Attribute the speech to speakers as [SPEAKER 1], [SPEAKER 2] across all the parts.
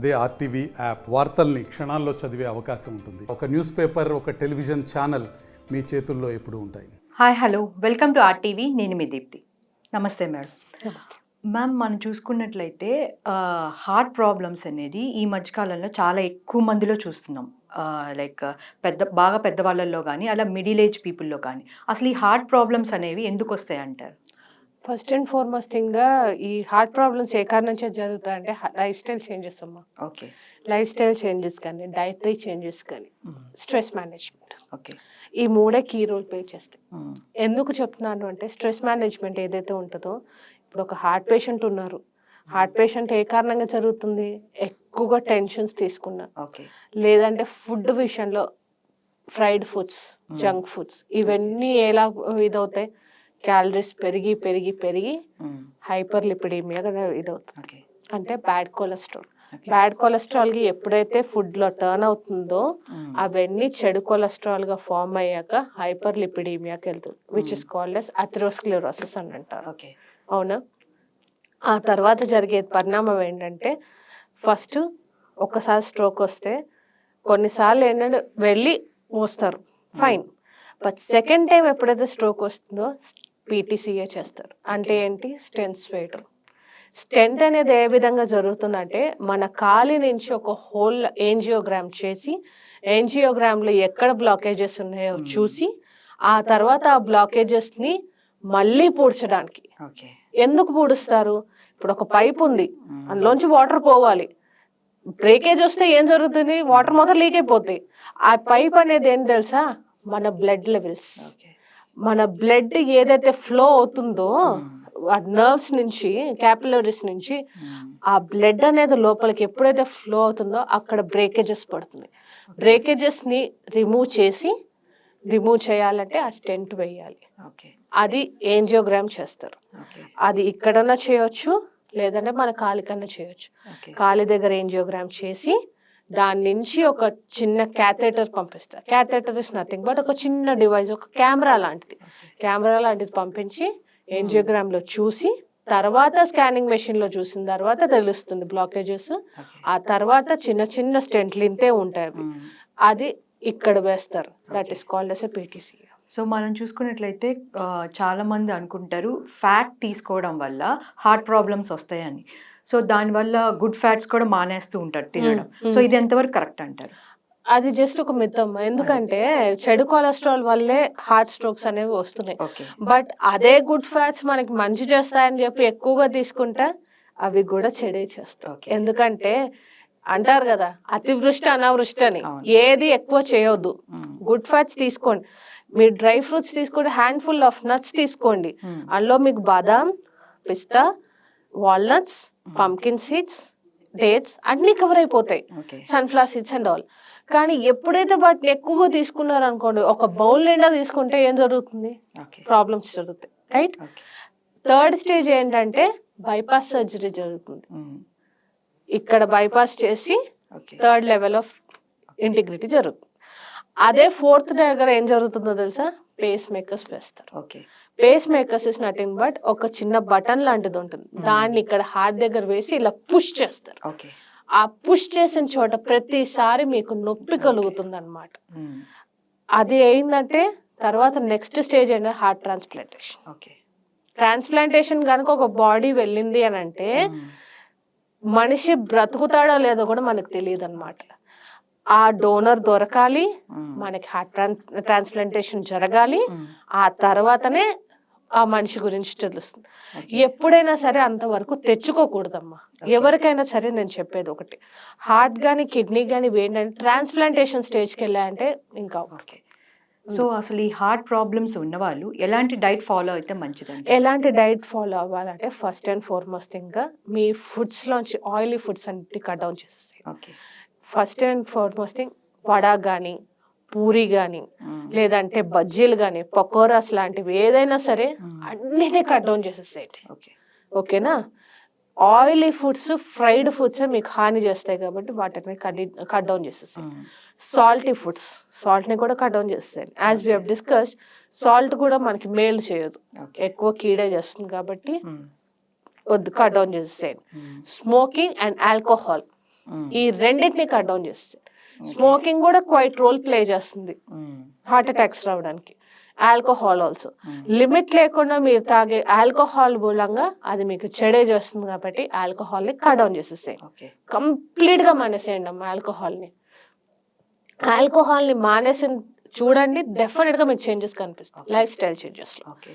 [SPEAKER 1] అదే RTV app వార్తల్ని క్షణాల్లో చదివే అవకాశం ఉంటుంది. ఒక న్యూస్ పేపర్ ఒక టెలివిజన్ ఛానల్ మీ చేతుల్లో ఎప్పుడూ ఉంటాయి.
[SPEAKER 2] Hi hello. Welcome to RTV. నేను మీ దీప్తి. నమస్తే మేడం. మ్యామ్ మనం చూసుకున్నట్లయితే హార్ట్ ప్రాబ్లమ్స్ అనేది ఈ మధ్యకాలంలో చాలా ఎక్కువ మందిలో చూస్తున్నాం. లైక్ పెద్ద బాగా పెద్దవాళ్ళల్లో కానీ అలా మిడిల్ ఏజ్ పీపుల్లో కానీ అసలు ఈ హార్ట్ ప్రాబ్లమ్స్ అనేవి ఎందుకు వస్తాయి అంటారు
[SPEAKER 3] ఫస్ట్ అండ్ ఫార్మోస్ట్ థింగ్ ఈ హార్ట్ ప్రాబ్లమ్స్ ఏ కారణం నుంచి జరుగుతాయంటే లైఫ్ స్టైల్ చేంజెస్ అమ్మా.
[SPEAKER 2] ఓకే.
[SPEAKER 3] లైఫ్ స్టైల్ చేంజెస్ కానీ డైటరీ చేంజెస్ కానీ స్ట్రెస్ మేనేజ్మెంట్
[SPEAKER 2] ఓకే.
[SPEAKER 3] ఈ మూడే కీ రోల్ ప్లే చేస్తాయి. ఎందుకు చెప్తున్నాను అంటే స్ట్రెస్ మేనేజ్మెంట్ ఏదైతే ఉంటుందో ఇప్పుడు ఒక హార్ట్ పేషెంట్ ఉన్నారు. హార్ట్ పేషెంట్ ఏ కారణంగా జరుగుతుంది? ఎక్కువగా టెన్షన్స్ తీసుకున్నా.
[SPEAKER 2] ఓకే.
[SPEAKER 3] లేదంటే ఫుడ్ విషయంలో ఫ్రైడ్ ఫుడ్స్ జంక్ ఫుడ్స్ ఇవన్నీ ఎలా ఇదవుతాయి? క్యాలరీస్ పెరిగి పెరిగి పెరిగి హైపర్ లిపిడీమియా ఇదవుతుంది. అంటే బ్యాడ్ కొలెస్ట్రాల్ బ్యాడ్ కొలెస్ట్రాల్కి ఎప్పుడైతే ఫుడ్లో టర్న్ అవుతుందో అవన్నీ చెడు కొలెస్ట్రాల్గా ఫామ్ అయ్యాక హైపర్ లిపిడీమియాకి వెళ్తుంది which is called as atherosclerosis అని అంటారు.
[SPEAKER 2] ఓకే
[SPEAKER 3] అవునా? ఆ తర్వాత జరిగే పరిణామం ఏంటంటే ఫస్ట్ ఒకసారి స్ట్రోక్ వస్తే కొన్నిసార్లు ఏంటంటే వెళ్ళి వస్తారు ఫైన్ బట్ సెకండ్ టైం ఎప్పుడైతే స్ట్రోక్ వస్తుందో పీటీసీఏ చేస్తారు. అంటే ఏంటి? స్టెంట్స్ వేయటం స్టెంట్ అనేది ఏ విధంగా జరుగుతుందంటే మన కాలి నుంచి ఒక హోల్ ఏంజియోగ్రామ్ చేసి ఏంజియోగ్రామ్లో ఎక్కడ బ్లాకేజెస్ ఉన్నాయో చూసి ఆ తర్వాత ఆ బ్లాకేజెస్ని మళ్ళీ పూడ్చడానికి. ఎందుకు పూడుస్తారు? ఇప్పుడు ఒక పైప్ ఉంది. అందులోంచి వాటర్ పోవాలి. బ్రేకేజ్ వస్తే ఏం జరుగుతుంది? వాటర్ మొత్తం లీక్ అయిపోతాయి ఆ పైప్ అనేది ఏం తెలుసా? మన బ్లడ్ లెవెల్స్. మన బ్లడ్ ఏదైతే ఫ్లో అవుతుందో ఆ నర్వ్స్ నుంచి క్యాపిలరీస్ నుంచి ఆ బ్లడ్ అనేది లోపలికి ఎప్పుడైతే ఫ్లో అవుతుందో అక్కడ బ్రేకేజెస్ పడుతుంది బ్రేకేజెస్ని రిమూవ్ చేసి రిమూవ్ చేయాలంటే ఆ స్టెంట్ వేయాలి.
[SPEAKER 2] ఓకే
[SPEAKER 3] అది ఏంజియోగ్రామ్ చేస్తారు. అది ఇక్కడన్నా చేయొచ్చు లేదంటే మన కాలికన్నా చేయొచ్చు. కాలి దగ్గర ఏంజియోగ్రామ్ చేసి దాని నుంచి ఒక చిన్న క్యాథెటర్ పంపిస్తారు. క్యాథెటర్ ఇస్ నథింగ్ బట్ ఒక చిన్న డివైస్ ఒక కెమెరా లాంటిది. కెమెరా లాంటిది పంపించి ఏంజియోగ్రామ్లో చూసి తర్వాత స్కానింగ్ మెషిన్లో చూసిన తర్వాత తెలుస్తుంది బ్లాకేజెస్ ఆ తర్వాత చిన్న చిన్న స్టెంట్లు ఇంతే ఉంటాయి అవి. అది ఇక్కడ వేస్తారు. That is called as PTC
[SPEAKER 2] so మనం చూసుకున్నట్లయితే ఆ, చాలా మంది అనుకుంటారు ఫ్యాట్ తీసుకోవడం వల్ల హార్ట్ ప్రాబ్లమ్స్ వస్తాయని. సో దానివల్ల గుడ్ ఫ్యాట్స్ కూడా మానేస్తూ ఉంటారు తినడం. సో ఇది ఎంతవరకు కరెక్ట్ అంటారు?
[SPEAKER 3] అది జస్ట్ ఒక మితం ఎందుకంటే చెడు కొలెస్ట్రాల్ వల్లే హార్ట్ స్ట్రోక్స్ అనేవి వస్తున్నాయి. బట్ అదే గుడ్ ఫ్యాట్స్ మనకి మంచి చేస్తాయని చెప్పి ఎక్కువగా తీసుకుంటే అవి కూడా చెడే చేస్తాయి. ఎందుకంటే అంటారు కదా అతివృష్టి అనావృష్టి అని. ఏది ఎక్కువ చేయొద్దు. గుడ్ ఫ్యాట్స్ తీసుకోండి. మీరు డ్రై ఫ్రూట్స్ తీసుకోండి హ్యాండ్ ఫుల్ ఆఫ్ నట్స్ తీసుకోండి. అందులో మీకు బాదాం పిస్తా వాల్నట్స్ పంకిన్ సీడ్స్ డేట్స్ అన్ని కవర్ అయిపోతాయి. సన్ఫ్లవర్ సీడ్స్ అండ్ ఆల్ కానీ ఎప్పుడైతే వాటిని ఎక్కువగా తీసుకున్నారు అనుకోండి ఒక బౌల్ నిండా తీసుకుంటే ఏం జరుగుతుంది? ప్రాబ్లమ్స్ జరుగుతాయి. రైట్ థర్డ్ స్టేజ్ ఏంటంటే బైపాస్ సర్జరీ జరుగుతుంది. ఇక్కడ బైపాస్ చేసి థర్డ్ లెవెల్ ఆఫ్ ఇంటిగ్రిటీ జరుగుతుంది. అదే ఫోర్త్ దగ్గర ఏం జరుగుతుందో తెలుసా? పేస్ మేకర్స్ వేస్తారు.
[SPEAKER 2] Okay
[SPEAKER 3] pacemakers is nothing but ఒక చిన్న బటన్ లాంటిది ఉంటుంది. దాన్ని ఇక్కడ హార్ట్ దగ్గర వేసి ఇలా పుష్ చేస్తారు. ఆ పుష్ చేసిన చోట ప్రతిసారి మీకు నొప్పి కలుగుతుంది అనమాట అది అయిందంటే తర్వాత నెక్స్ట్ స్టేజ్ ఏంటంటే హార్ట్ ట్రాన్స్ప్లాంటేషన్ ట్రాన్స్ప్లాంటేషన్ కనుక ఒక బాడీ వెళ్ళింది అని అంటే మనిషి బ్రతుకుతాడో లేదో కూడా మనకు తెలియదు అనమాట ఆ డోనర్ దొరకాలి మనకి హార్ట్ ట్రాన్స్ప్లాంటేషన్ జరగాలి ఆ తర్వాతనే ఆ మనిషి గురించి తెలుస్తుంది. ఎప్పుడైనా సరే అంతవరకు తెచ్చుకోకూడదమ్మా. ఎవరికైనా సరే నేను చెప్పేది ఒకటి. హార్ట్ కానీ కిడ్నీ కానీ ఏంటంటే ట్రాన్స్ప్లాంటేషన్ స్టేజ్కి వెళ్ళాయంటే ఇంకా
[SPEAKER 2] ఓకే. సో అసలు ఈ హార్ట్ ప్రాబ్లమ్స్ ఉన్నవాళ్ళు ఎలాంటి డైట్ ఫాలో అయితే మంచిదండి?
[SPEAKER 3] ఎలాంటి డైట్ ఫాలో అవ్వాలంటే ఫస్ట్ అండ్ ఫార్మోస్ట్ థింగ్ మీ ఫుడ్స్ లోంచి ఆయిలీ ఫుడ్స్ అన్నిటి కట్ డౌన్ చేసేస్తాయి
[SPEAKER 2] okay.
[SPEAKER 3] First and foremost thing vada కానీ పూరి కానీ లేదంటే బజ్జీలు కానీ పకోరాస్ లాంటివి ఏదైనా సరే అన్నిటినీ కట్ డౌన్ చేసేసేయండి.
[SPEAKER 2] ఓకే.
[SPEAKER 3] ఓకేనా? ఆయిలీ ఫుడ్స్ ఫ్రైడ్ ఫుడ్స్ మీకు హాని చేస్తాయి కాబట్టి వాటిని కట్ కట్ డౌన్ చేసేస్తాయి సాల్టీ ఫుడ్స్ సాల్ట్ని కూడా కట్ డౌన్ చేస్తాయి యాజ్ వీ డిస్కస్ సాల్ట్ కూడా మనకి మేలు చేయదు. ఎక్కువ కీడే చేస్తుంది కాబట్టి వద్దు కట్ డౌన్ చేసేసేయండి. స్మోకింగ్ అండ్ ఆల్కహాల్ ఈ రెండింటిని కట్ డౌన్ చేస్తుంది స్మోకింగ్ కూడా క్వైట్ రోల్ ప్లే చేస్తుంది. హార్ట్ అటాక్స్ రావడానికి. Alcohol also. లిమిట్ లేకుండా మీరు తాగే ఆల్కహాల్ మూలంగా అది మీకు చెడే చేస్తుంది కాబట్టి ఆల్కహాల్ని కట్ డౌన్ చేసేసేయండి.
[SPEAKER 2] ఓకే
[SPEAKER 3] కంప్లీట్గా మానేసేయండి అమ్మ ఆల్కహాల్ని ఆల్కహాల్ని మానేసి చూడండి డెఫినెట్గా మీకు చేంజెస్ కనిపిస్తాయి.
[SPEAKER 2] Okay.
[SPEAKER 3] లైఫ్ స్టైల్ చేంజెస్లో
[SPEAKER 2] ఓకే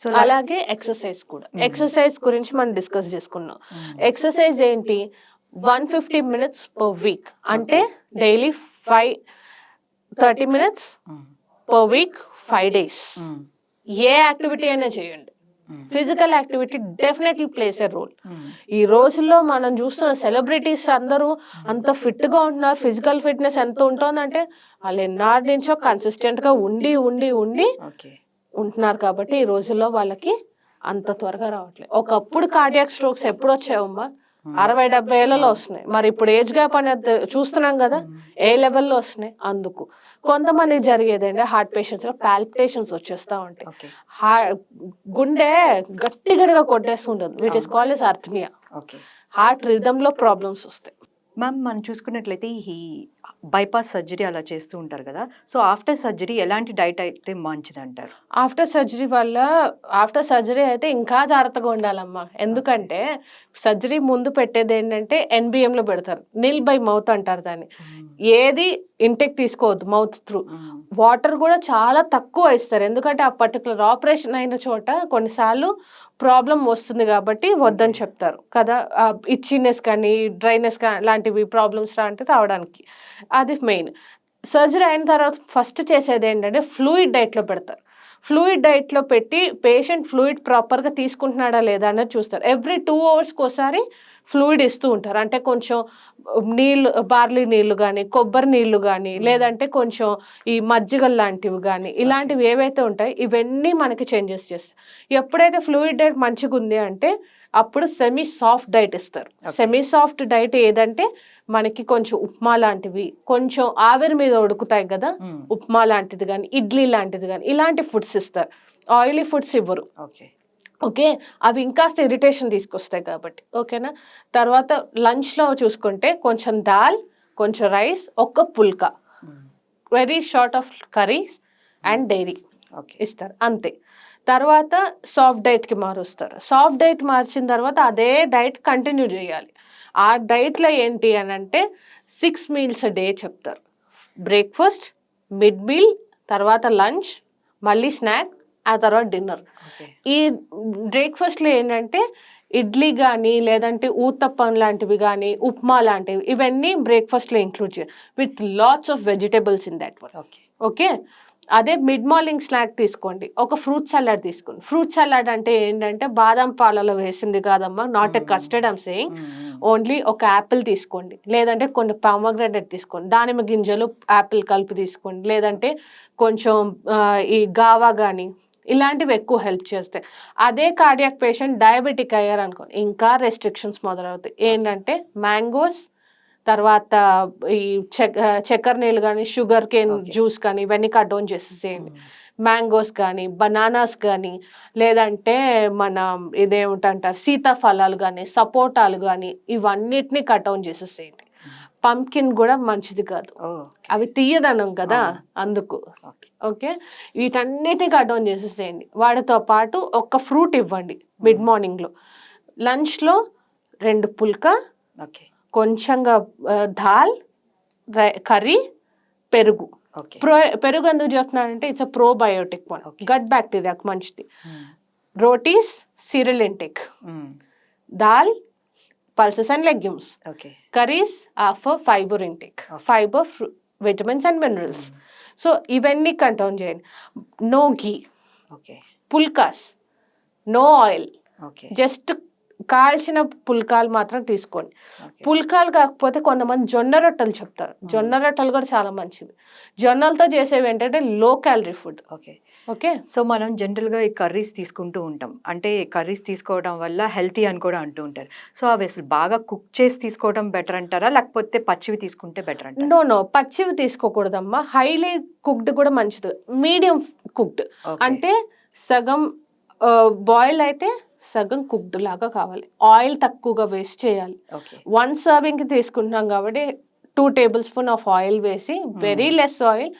[SPEAKER 2] సో
[SPEAKER 3] అలాగే ఎక్సర్సైజ్ కూడా. ఎక్సర్సైజ్ గురించి మనం డిస్కస్ చేసుకున్నాం. ఎక్సర్సైజ్ ఏంటి? One fifty minutes per week అంటే daily five thirty minutes per week five days ఏ యాక్టివిటీ అయినా చేయండి. Physical activity definitely plays a role ఈ రోజుల్లో మనం చూస్తున్న సెలబ్రిటీస్ అందరూ అంత ఫిట్గా ఉంటున్నారు. ఫిజికల్ ఫిట్నెస్ ఎంత ఉంటుందంటే వాళ్ళు ఎన్నాటి నుంచో కన్సిస్టెంట్గా ఉండి ఉండి ఉండి ఉంటున్నారు కాబట్టి ఈ రోజుల్లో వాళ్ళకి అంత త్వరగా రావట్లేదు. ఒకప్పుడు కార్డియాక్ స్ట్రోక్స్ ఎప్పుడు వచ్చాయమ్మా అరవై డెబ్బై ఏళ్ళలో వస్తున్నాయి. మరి ఇప్పుడు ఏజ్ గ్యాప్ అనేది చూస్తున్నాం కదా ఏ లెవెల్లో వస్తున్నాయి? అందుకు. కొంతమందికి జరిగేదండి హార్ట్ పేషెంట్స్లో పాల్పిటేషన్స్ వచ్చేస్తా ఉంటాయి. గుండె గట్టి గట్టిగా కొట్టేస్తుంటుంది which is call is arrhythmia heart రిథమ్లో problems వస్తాయి.
[SPEAKER 2] మ్యామ్ మనం చూసుకున్నట్లయితే ఈ బైపాస్ సర్జరీ అలా చేస్తూ ఉంటారు కదా. సో ఆఫ్టర్ సర్జరీ ఎలాంటి డైట్ అయితే మంచిది అంటారు
[SPEAKER 3] ఆఫ్టర్ సర్జరీ వల్ల ఆఫ్టర్ సర్జరీ అయితే ఇంకా జాగ్రత్తగా ఉండాలమ్మా. ఎందుకంటే సర్జరీ ముందు పెట్టేది ఏంటంటే NBM లో పెడతారు. నిల్ బై మౌత్ అంటారు దాన్ని. ఏది ఇంటెక్ తీసుకోవద్దు మౌత్ త్రూ. వాటర్ కూడా చాలా తక్కువ ఇస్తారు ఎందుకంటే ఆ పర్టికులర్ ఆపరేషన్ అయిన చోట కొన్నిసార్లు ప్రాబ్లం వస్తుంది కాబట్టి వద్దని చెప్తారు. కదా ఇచ్చినెస్ కానీ డ్రైనెస్ కానీ లాంటివి ప్రాబ్లమ్స్ లాంటి రావడానికి. అది మెయిన్. సర్జరీ అయిన తర్వాత ఫస్ట్ చేసేది ఏంటంటే ఫ్లూయిడ్ డైట్లో పెడతారు. ఫ్లూయిడ్ డైట్లో పెట్టి పేషెంట్ ఫ్లూయిడ్ ప్రాపర్గా తీసుకుంటున్నాడా లేదా అన్నది చూస్తారు. ఎవ్రీ టూ అవర్స్కి ఒకసారి ఫ్లూయిడ్ ఇస్తూ ఉంటారు. అంటే కొంచెం నీళ్ళు బార్లీ నీళ్ళు కానీ కొబ్బరి నీళ్ళు కానీ లేదంటే కొంచెం ఈ మజ్జిగలు లాంటివి కానీ ఇలాంటివి ఏవైతే ఉంటాయో ఇవన్నీ మనకి చేంజెస్ చేస్తాయి. ఎప్పుడైతే ఫ్లూయిడ్ డైట్ మంచిగా ఉంది అంటే అప్పుడు సెమీ సాఫ్ట్ డైట్ ఇస్తారు. సెమీ సాఫ్ట్ డైట్ ఏదంటే మనకి కొంచెం ఉప్మా లాంటివి కొంచెం ఆవిరి మీద ఉడుకుతాయి కదా ఉప్మా లాంటిది కానీ ఇడ్లీ లాంటిది కానీ ఇలాంటి ఫుడ్స్ ఇస్తారు. ఆయిలీ ఫుడ్స్ ఇవ్వరు.
[SPEAKER 2] Okay
[SPEAKER 3] okay? అవి ఇంకాస్త ఇరిటేషన్ తీసుకొస్తాయి కాబట్టి. ఓకేనా తర్వాత లంచ్లో చూసుకుంటే కొంచెం దాల్ కొంచెం రైస్ ఒక్క పుల్కా. Very short of curries and dairy
[SPEAKER 2] okay
[SPEAKER 3] ఇస్తారు. అంతే. తర్వాత సాఫ్ట్ డైట్కి మారుస్తారు. సాఫ్ట్ డైట్ మార్చిన తర్వాత అదే డైట్ కంటిన్యూ చేయాలి. ఆ డైట్లో ఏంటి అని అంటే సిక్స్ మీల్స్ డే చెప్తారు. బ్రేక్ఫాస్ట్ మిడ్ మీల్ తర్వాత లంచ్ మళ్ళీ స్నాక్ ఆ తర్వాత డిన్నర్ ఈ బ్రేక్ఫాస్ట్లో ఏంటంటే ఇడ్లీ కానీ లేదంటే ఊతప్పం లాంటివి కానీ ఉప్మా లాంటివి ఇవన్నీ బ్రేక్ఫాస్ట్లో ఇంక్లూడ్ చేయాలి. With lots of vegetables in that one
[SPEAKER 2] okay
[SPEAKER 3] okay అదే మిడ్ మార్నింగ్ స్నాక్ తీసుకోండి. ఒక ఫ్రూట్ సలాడ్ తీసుకోండి ఫ్రూట్ సలాడ్ అంటే ఏంటంటే బాదం పాలలో వేసింది కాదమ్మా not a custard I'm saying only ఒక యాపిల్ తీసుకోండి. లేదంటే కొన్ని పామగ్రానైట్ తీసుకోండి. దానిమ్మ గింజలు యాపిల్ కలిపి తీసుకోండి. లేదంటే కొంచెం ఈ గావా కానీ ఇలాంటివి ఎక్కువ హెల్ప్ చేస్తాయి. అదే కార్డియాక్ పేషెంట్ డయాబెటిక్ అయ్యారు అనుకోండి ఇంకా రెస్ట్రిక్షన్స్ మొదలవుతాయి. ఏంటంటే మ్యాంగోస్ తర్వాత ఈ చెక్ చక్కెర నీళ్ళు కానీ షుగర్ కేన్. జ్యూస్ కానీ ఇవన్నీ కట్ డౌన్ చేసేసేయండి. మ్యాంగోస్ కానీ బనానాస్ కానీ లేదంటే మన ఇదేమిటంటారు సీతాఫలాలు కానీ సపోటాలు కానీ ఇవన్నిటిని కట్ డౌన్ చేసేసేయండి. పంకిన్ కూడా మంచిది కాదు. అవి తీయదనం కదా. అందుకు.
[SPEAKER 2] ఓకే.
[SPEAKER 3] ఓకే? వీటన్నిటిని కట్ డౌన్ చేసేసేయండి. వాటితో పాటు ఒక ఫ్రూట్ ఇవ్వండి మిడ్ మార్నింగ్లో. లంచ్లో రెండు పుల్క
[SPEAKER 2] ఓకే.
[SPEAKER 3] కొంచెంగా దాల్ కర్రీ పెరుగు.
[SPEAKER 2] ఓకే.
[SPEAKER 3] ప్రో పెరుగు ఎందుకు చెప్తున్నానంటే it's a probiotic one. Gut బ్యాక్టీరియాకి మంచిది. Rotis cereal intake
[SPEAKER 2] Hmm.
[SPEAKER 3] Dal pulses and legumes.
[SPEAKER 2] Okay.
[SPEAKER 3] Curries are for fibre intake. Fibre vitamins and minerals so ఇవన్నీ కంట్రోల్ చేయండి. No ghee
[SPEAKER 2] okay.
[SPEAKER 3] Phulkas. No oil
[SPEAKER 2] okay.
[SPEAKER 3] Just కాల్చిన పుల్కాలు మాత్రం తీసుకోండి. పుల్కాలు కాకపోతే కొంతమంది జొన్న రొట్టెలు చెప్తారు. జొన్న రొట్టెలు కూడా చాలా మంచివి. జొన్నలతో చేసేవి ఏంటంటే low calorie food
[SPEAKER 2] okay.
[SPEAKER 3] Okay?
[SPEAKER 2] So మనం జనరల్గా ఈ కర్రీస్ తీసుకుంటూ ఉంటాం. అంటే కర్రీస్ తీసుకోవడం వల్ల హెల్తీ అని కూడా అంటూ ఉంటారు. సో అవి అసలు బాగా కుక్ చేసి తీసుకోవడం బెటర్ అంటారా? లేకపోతే పచ్చివి తీసుకుంటే బెటర్ అంటారా?
[SPEAKER 3] నో నో పచ్చివి తీసుకోకూడదమ్మా. హైలీ కుక్డ్ కూడా మంచిది. Medium cooked. అంటే సగం బాయిల్ అయితే సగం కుక్డ్ లాగా కావాలి. ఆయిల్ తక్కువగా వేస్ట్ చేయాలి. వన్ సర్వింగ్కి తీసుకుంటున్నాం కాబట్టి two tablespoon of oil వేసి వెరీ లెస్ ఆయిల్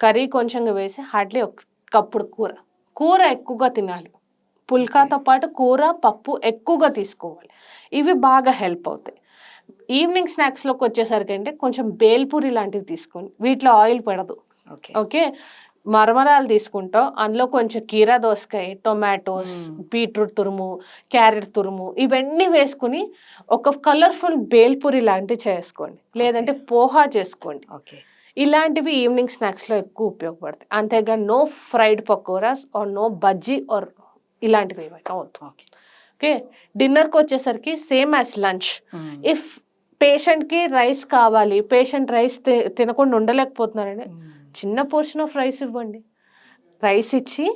[SPEAKER 3] కర్రీ కొంచెంగా వేసి హార్డ్లీ ఒక కప్పుడు కూర. కూర ఎక్కువగా తినాలి. పుల్కాతో పాటు కూర పప్పు ఎక్కువగా తీసుకోవాలి. ఇవి బాగా హెల్ప్ అవుతాయి. ఈవినింగ్ స్నాక్స్లోకి వచ్చేసరికి అంటే కొంచెం బేల్పూరి లాంటివి తీసుకోండి. వీటిలో ఆయిల్ పడదు.
[SPEAKER 2] ఓకే
[SPEAKER 3] ఓకే మరమరాలు తీసుకుంటాం. అందులో కొంచెం కీరా దోసకాయ టొమాటోస్. బీట్రూట్ తురుము క్యారెట్ తురుము ఇవన్నీ వేసుకుని ఒక కలర్ఫుల్ బేల్పూరి లాంటివి చేసుకోండి. లేదంటే పోహా చేసుకోండి.
[SPEAKER 2] ఓకే.
[SPEAKER 3] ఇలాంటివి ఈవినింగ్ స్నాక్స్లో ఎక్కువ ఉపయోగపడతాయి. అంతేగాని no fried pakoras or no bajji or ఇలాంటివి ఏమైనా అవుతుంది
[SPEAKER 2] ఓకే.
[SPEAKER 3] డిన్నర్కి వచ్చేసరికి సేమ్ యాజ్ లంచ్. ఇఫ్ పేషెంట్కి రైస్ కావాలి పేషెంట్ రైస్ తినకుండా ఉండలేకపోతున్నారండి చిన్న పోర్షన్ ఆఫ్ రైస్ ఇవ్వండి. రైస్ ఇచ్చి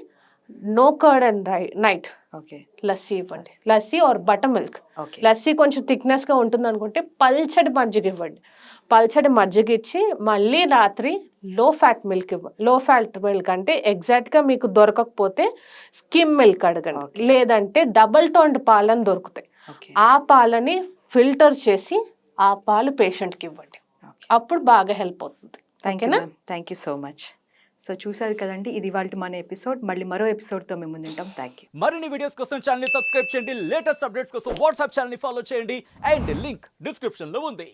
[SPEAKER 3] నో కర్డ్ అండ్ రై నైట్
[SPEAKER 2] ఓకే
[SPEAKER 3] లస్సీ ఇవ్వండి. Lassi or buttermilk
[SPEAKER 2] okay
[SPEAKER 3] lassi కొంచెం థిక్నెస్గా ఉంటుంది అనుకుంటే పల్చడి మజ్జిగ ఇవ్వండి. పల్చడి మజ్జిగ ఇచ్చి మళ్ళీ రాత్రి లో ఫ్యాట్ మిల్క్ ఇవ్వండి లో ఫ్యాట్ మిల్క్ అంటే ఎగ్జాక్ట్గా మీకు దొరకకపోతే స్కిమ్ మిల్క్ అడగండి. లేదంటే డబల్ టోన్డ్ పాలని దొరుకుతాయి. ఆ పాలని ఫిల్టర్ చేసి ఆ పాలు పేషెంట్కి ఇవ్వండి. అప్పుడు బాగా హెల్ప్ అవుతుంది. ఓకేనా?
[SPEAKER 2] Thank you so much so చూసారు కదండి ఇది వాళ్ళ మన ఎపిసోడ్. మళ్ళీ మరో ఎపిసోడ్తో మేము ముందుంటాం. థ్యాంక్ యూ
[SPEAKER 4] మరిన్ని వీడియోస్ కోసం ఛానల్ సబ్స్క్రైబ్ చేయండి. లేటెస్ట్ అప్డేట్స్ కోసం వాట్సాప్ ఛానల్ ఫాలో చేయండి. అండ్ లింక్ డిస్క్రిప్షన్లో ఉంది.